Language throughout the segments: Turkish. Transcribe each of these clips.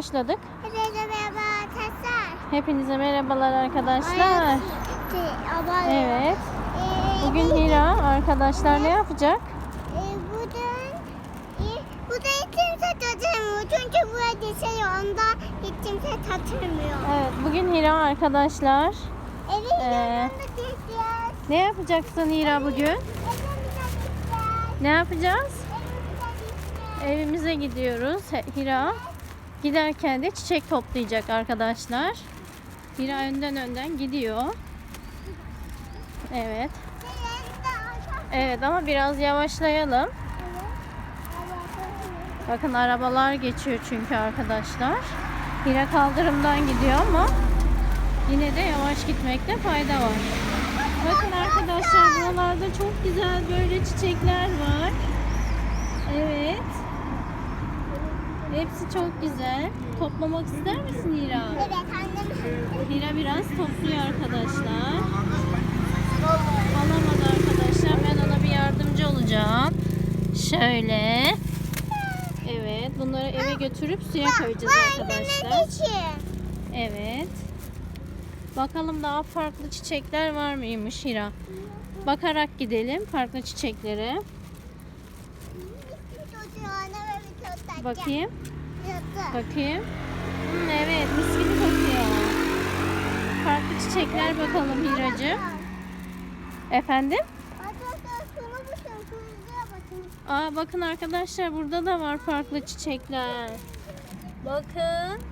Başladık. Hepinize merhaba arkadaşlar. Hepinize merhabalar arkadaşlar. Ama Evet. Bugün Hira arkadaşlar ne yapacak? bugün burada kimse tatırmıyor. Çünkü burada şey onda kimse tatırmıyor. Evet bugün Hira arkadaşlar. Evet, Ee. Ne yapacaksın Hira bugün? Ne yapacağız? Evimize gidiyoruz. Hira giderken de çiçek toplayacak arkadaşlar. Hira önden önden gidiyor. Evet. Evet ama biraz yavaşlayalım. Bakın arabalar geçiyor çünkü arkadaşlar. Hira kaldırımdan gidiyor ama yine de yavaş gitmekte fayda var. Bakın arkadaşlar buralarda çok güzel böyle çiçekler var. Evet. Hepsi çok güzel. Toplamak ister misin Hira? Evet annem. Hira biraz topluyor arkadaşlar. Alamadı arkadaşlar. Ben ona bir yardımcı olacağım. Şöyle. Evet. Bunları eve götürüp suya koyacağız arkadaşlar. Evet. Bakalım daha farklı çiçekler var mıymış Hira? Bakarak gidelim farklı çiçeklere. Bakayım. Bakayım. Hmm, evet mis gibi kokuyor. Farklı çiçekler bakalım Hiracığım. Efendim? Aa bakın arkadaşlar burada da var farklı çiçekler. Bakın.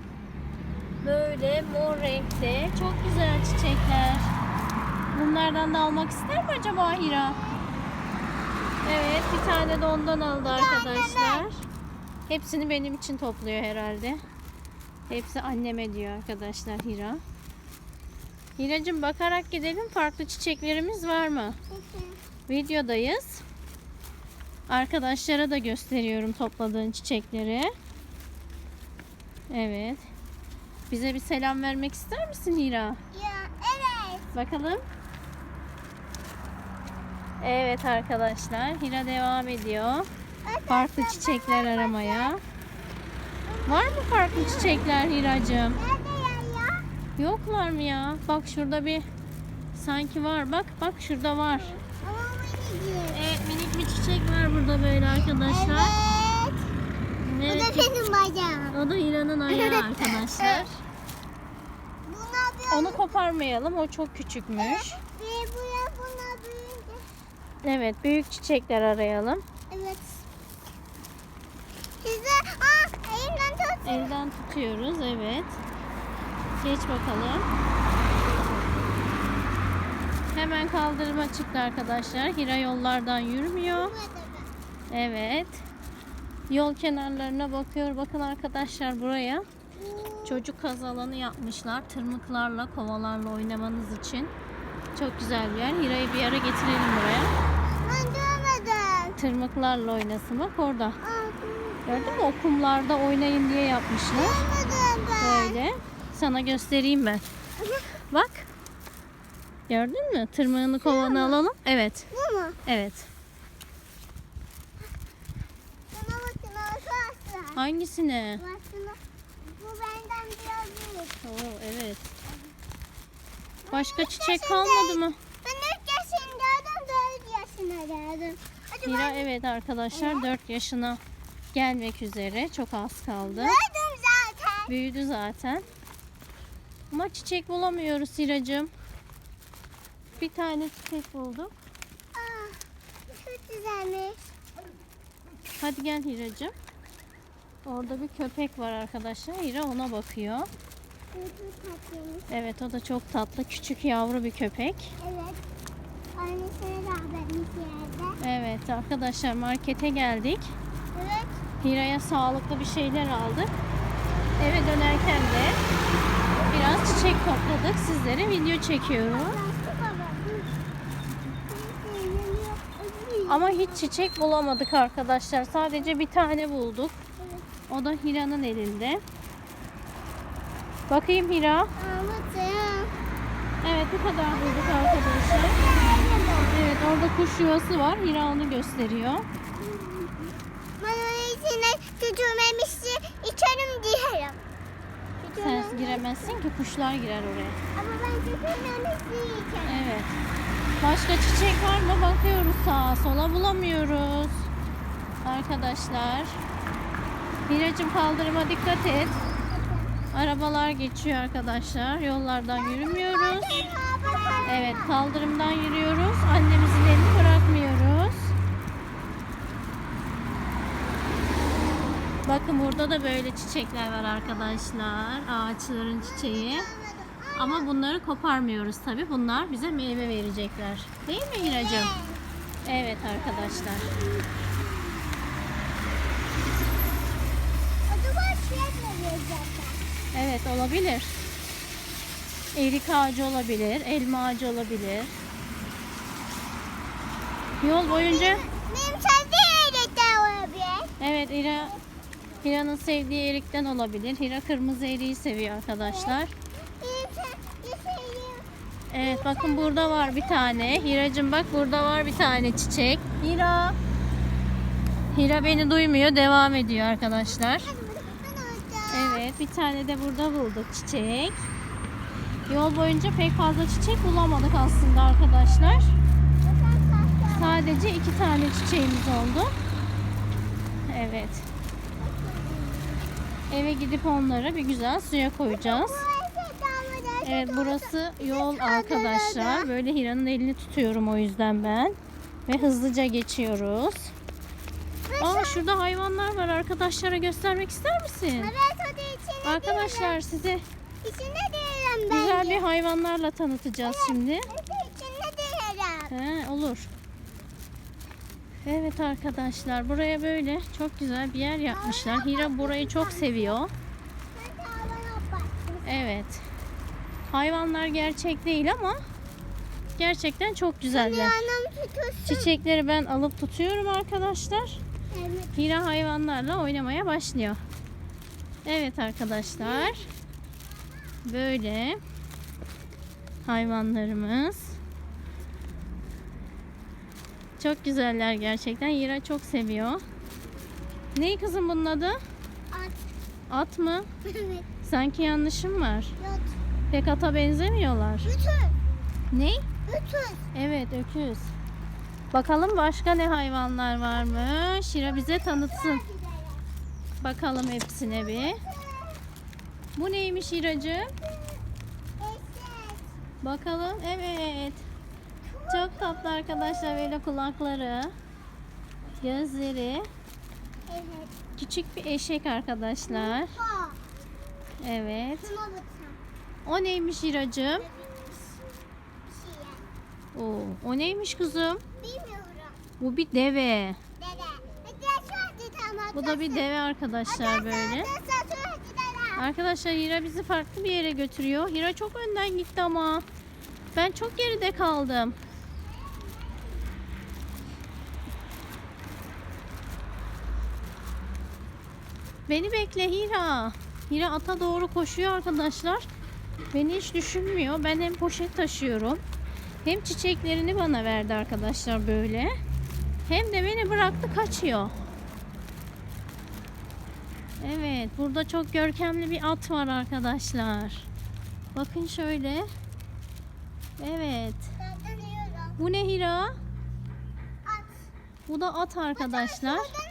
Böyle mor renkte çok güzel çiçekler. Bunlardan da almak ister mi acaba Hira? Evet bir tane de ondan aldı arkadaşlar. Hepsini benim için topluyor herhalde. Hepsi anneme diyor arkadaşlar Hira. Hiracığım bakarak gidelim. Farklı çiçeklerimiz var mı? Videodayız. Arkadaşlara da gösteriyorum topladığın çiçekleri. Evet. Bize bir selam vermek ister misin Hira? Bakalım. Evet arkadaşlar. Hira devam ediyor. Farklı çiçekler aramaya. Var mı farklı çiçekler Hiracığım? Yoklar mı ya? Bak şurada bir sanki var. Bak bak şurada var. Evet minik bir çiçek var burada böyle arkadaşlar. Evet. da benim bacağım. O da İran'ın ayağı arkadaşlar. Onu koparmayalım. O çok küçükmüş. Evet büyük çiçekler arayalım. Evet. Size aa elimden tut. Elden tutuyoruz. Evet. Geç bakalım. Hemen kaldırıma çıktı arkadaşlar. Hira yollardan yürümüyor. Evet. Yol kenarlarına bakıyor. Bakın arkadaşlar buraya çocuk kaz alanı yapmışlar. Tırmıklarla, kovalarla oynamanız için. Çok güzel bir yer. Hira'yı bir ara getirelim buraya. Ben görmedim. Tırmıklarla oynasın. Bak orada. Aa, Gördün mü? O kumlarda oynayın diye yapmışlar. ben. Böyle. Sana göstereyim ben. Bak. Gördün mü? Tırmığını kovanı alalım. Evet. Bu mu? Evet. Buna bakın arkadaşlar. Hangisine? Bu benden biraz büyük. Oo, evet. Başka çiçek kalmadı mı? Ben 3 yaşındaydım, 4 yaşına geldim. Hadi Hira evet arkadaşlar 4 yaşına gelmek üzere. Çok az kaldı. Gördüm zaten. Büyüdü zaten. Ama çiçek bulamıyoruz Hiracığım. Bir tane çiçek bulduk. Aa, çok güzelmiş. Hadi gel Hiracığım. Orada bir köpek var arkadaşlar. Hira ona bakıyor. Evet o da çok tatlı. Küçük yavru bir köpek. Evet. Annesine de habermiş yerde. Evet arkadaşlar markete geldik. Hira'ya sağlıklı bir şeyler aldık. Eve dönerken de biraz çiçek topladık. Sizlere video çekiyorum. Ama hiç çiçek bulamadık arkadaşlar. Sadece bir tane bulduk. O da Hira'nın elinde. Bakayım Hira. Evet bu kadar bulduk arkadaşlar. Evet orada kuş yuvası var. Hira onu gösteriyor. İçine küçülmemişti. içerim diyelim. giremezsin ki kuşlar girer oraya. Ama ben annesi yiyeceğim. Evet. Başka çiçek var mı? Bakıyoruz sağa sola bulamıyoruz. Arkadaşlar. Miracım kaldırıma dikkat et. Arabalar geçiyor arkadaşlar. Yollardan yürümüyoruz. Evet kaldırımdan yürüyoruz. Annemizin elini bırakmıyoruz. Bakın burada da böyle çiçekler var arkadaşlar. Ağaçların çiçeği. Ama bunları koparmıyoruz tabi. Bunlar bize meyve verecekler. Değil mi Hiracığım? Evet arkadaşlar. Evet olabilir. Erik ağacı olabilir, elma ağacı olabilir. Yol boyunca Benim sevdiğim yiyecekler olabilir. evet Hira Hira'nın sevdiği erikten olabilir. Hira kırmızı eriği seviyor arkadaşlar. Evet bakın burada var bir tane. Hiracığım bak burada var bir tane çiçek. Hira. Hira beni duymuyor. Devam ediyor arkadaşlar. Evet bir tane de burada bulduk çiçek. Yol boyunca pek fazla çiçek bulamadık aslında arkadaşlar. Sadece iki tane çiçeğimiz oldu. Evet. Eve gidip onları bir güzel suya koyacağız. Evet burası yol arkadaşlar. Böyle Hira'nın elini tutuyorum o yüzden ben. Ve hızlıca geçiyoruz. Aa şurada hayvanlar var arkadaşlara göstermek ister misin? Evet hadi içine Arkadaşlar size İçine diyelim ben. güzel bir hayvanlarla tanıtacağız şimdi. İçine diyelim. He, olur. Evet arkadaşlar buraya böyle çok güzel bir yer yapmışlar. Hira burayı çok seviyor. Evet. Hayvanlar gerçek değil ama gerçekten çok güzeller. Çiçekleri ben alıp tutuyorum arkadaşlar. Hira hayvanlarla oynamaya başlıyor. Evet arkadaşlar. Böyle hayvanlarımız. Çok güzeller gerçekten. Hira çok seviyor. Ne kızım bunun adı? At. At mı? Evet. Sanki yanlışım var. Yot. Pek ata benzemiyorlar. Bütün. Ne? Bütün. Evet öküz. Bakalım başka ne hayvanlar varmış. Hira bize tanıtsın. Bakalım hepsine bir. Bu neymiş? Eşek. Bakalım. Evet. Arkadaşlar böyle kulakları. Gözleri. Evet. Küçük bir eşek arkadaşlar. Evet. O neymiş şey. Oo, o neymiş kızım? Bilmiyorum. Bu bir deve. Bu da bir deve arkadaşlar böyle. Arkadaşlar Hira bizi farklı bir yere götürüyor. Hira çok önden gitti ama. Ben çok geride kaldım. Beni bekle Hira. Hira ata doğru koşuyor arkadaşlar. Beni hiç düşünmüyor. Ben hem poşet taşıyorum. Hem çiçeklerini bana verdi arkadaşlar böyle. Hem de beni bıraktı kaçıyor. Evet, burada çok görkemli bir at var arkadaşlar. Bakın şöyle. Evet. Bu ne Hira? At. Bu da at arkadaşlar. Burada neler varmış?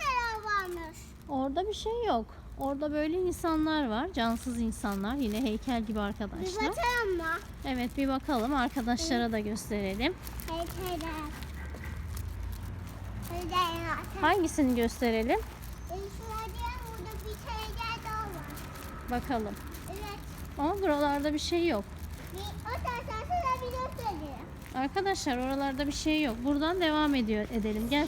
Orada bir şey yok. Orada böyle insanlar var. Cansız insanlar. Yine heykel gibi Bir arkadaşlar. bakalım mı? Evet bir bakalım. Arkadaşlara da gösterelim. Heykeller. Hangisini gösterelim? Şurada burada bir heykel daha var. Bakalım. Evet. Ama buralarda bir şey yok. Bir, bir. Arkadaşlar oralarda bir şey yok. Buradan devam ediyor edelim. Gel.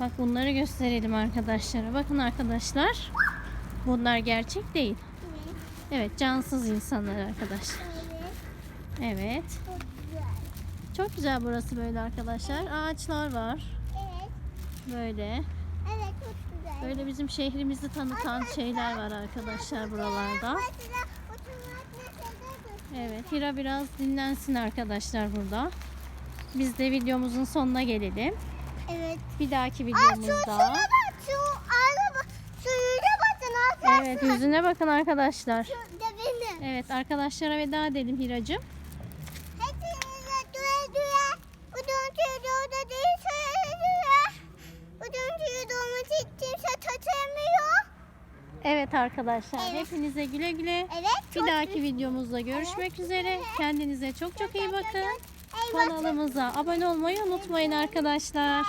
Bak bunları gösterelim arkadaşlara. Bakın arkadaşlar. Bunlar gerçek değil. Evet. Cansız insanlar arkadaşlar. Evet. Evet. Çok güzel. Burası böyle arkadaşlar. Ağaçlar var. Evet. Böyle. Evet. Böyle bizim şehrimizi tanıtan şeyler var arkadaşlar buralarda. Evet Hira biraz dinlensin arkadaşlar burada. Biz de videomuzun sonuna gelelim. Evet. Bir dahaki Aa şu videomuzda bak şu araba suyuna bakın Evet yüzüne bakın arkadaşlar. Şu da benim. Evet arkadaşlara veda edelim Hiracığım. Hepinize değil kimse tatamıyor. Evet arkadaşlar Evet. hepinize güle güle. Evet. Bir dahaki videomuzda görüşmek üzere. Kendinize çok çok iyi bakın. Kanalımıza abone olmayı unutmayın arkadaşlar.